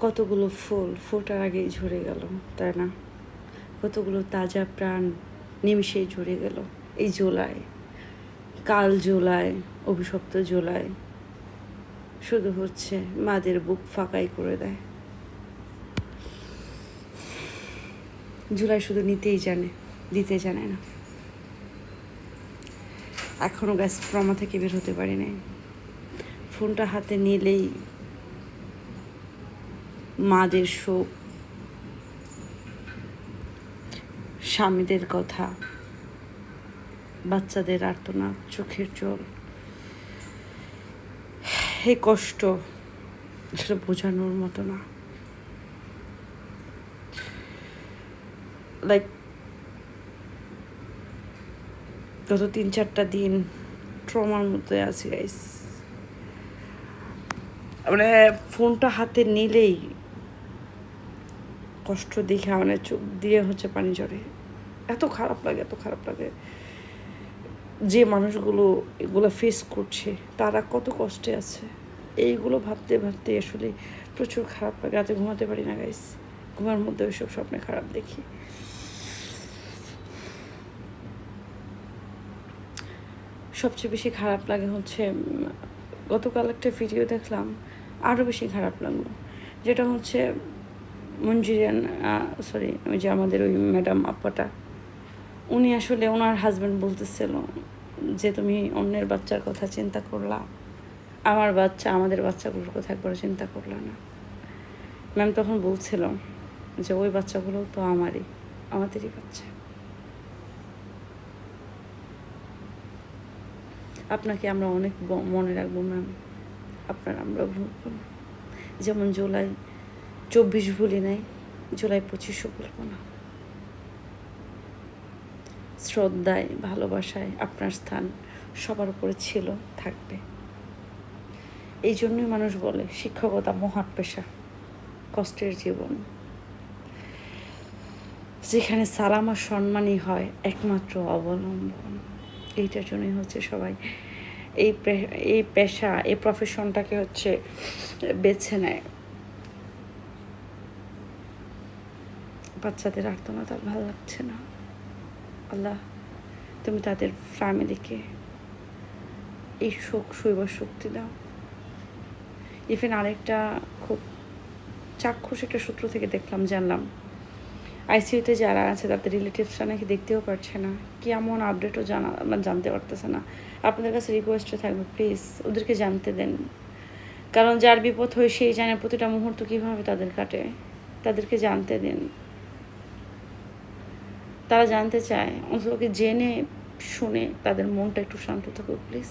কতগুলো ফুল ফোটার আগেই ঝরে গেল, তাই না? কতগুলো তাজা প্রাণ নিমিষেই ঝরে গেল। এই জোলায় কাল জোলায় অভিশপ্ত জোলায় শুধু হচ্ছে মাদের বুক ফাঁকাই করে দেয়। জুলাই শুধু নিতেই জানে, দিতে জানে না। এখনও গ্যাস ট্রমা থেকে বের হতে পারি নাই। ফোনটা হাতে নিলেই মাদের শোক স্বামীদের কথা, বাচ্চাদের আর্তনাদ, চোখের জল। হে কষ্ট, সেটা বোঝানোর মতো না। লাইক গত তিন চারটা দিন ট্রমার মধ্যে আছি গাইস মানে ফোনটা হাতে নিলেই কষ্ট দেখে মানে চোখ দিয়ে হচ্ছে পানি ঝরে। এত খারাপ লাগে, এত খারাপ লাগে। যে মানুষগুলো এগুলো ফেস করছে, তারা কত কষ্টে আছে। এইগুলো ভাবতে ভাবতে আসলে প্রচুর খারাপ লাগে। রাতে ঘুমাতে পারি না গাইস ঘুমার মধ্যে ওইসব স্বপ্নে খারাপ দেখি। সবচেয়ে বেশি খারাপ লাগে হচ্ছে গতকাল একটা ভিডিও দেখলাম আরও বেশি খারাপ লাগল। যেটা হচ্ছে মঞ্জুরিয়ান সরি ওই যে আমাদের ওই ম্যাডাম আপ্পাটা, উনি আসলে ওনার হাজব্যান্ড বলতেছিল যে, তুমি অন্যের বাচ্চার কথা চিন্তা করলা। আমার বাচ্চা, আমাদের বাচ্চাগুলোর কথা একবার চিন্তা করলা না। ম্যাম তখন বলছিল যে, ওই বাচ্চাগুলো তো আমারই, আমাদেরই বাচ্চা। আপনাকে আমরা অনেক মনে রাখব ম্যাম আপনার আমরা ভুল যেমন জুলাই চব্বিশ ভুলি নাই, জুলাই পঁচিশও ভুলবো না শ্রদ্ধায়, ভালোবাসায় আপনার স্থান সবার উপরে ছিল, থাকবে। এই জন্যই মানুষ বলে, শিক্ষকতা মহান পেশা, কষ্টের জীবন। যেখানে সালাম আর সম্মানই হয়, একমাত্র অবলম্বন। এইটার জন্যই হচ্ছে সবাই এই এই পেশা, এই প্রফেশনটাকে হচ্ছে বেছে নেয়। বাচ্চাদের আর্তনাদ আর ভালো লাগছে না। আল্লাহ, তুমি তাদের ফ্যামিলিকে এই শোক শৈবার শক্তি দাও। ইভেন আরেকটা খুব চাক্ষুষ একটা সূত্র থেকে দেখলাম, জানলাম। আইসিইউতে যারা আছে, তাদের রিলেটিভসরা নাকি দেখতেও পারছে না। কি এমন আপডেটও জানা মানে জানতে পারতেছে না। আপনাদের কাছে রিকোয়েস্টে থাকবে প্লিজ ওদেরকে জানতে দেন। কারণ যার বিপদ হয়, সেই জানে প্রতিটা মুহূর্ত কীভাবে তাদের কাটে। তাদেরকে জানতে দিন। তারা জানতে চায় অন্তত জেনে শুনে তাদের মনটা একটু শান্ত থাকুক প্লিজ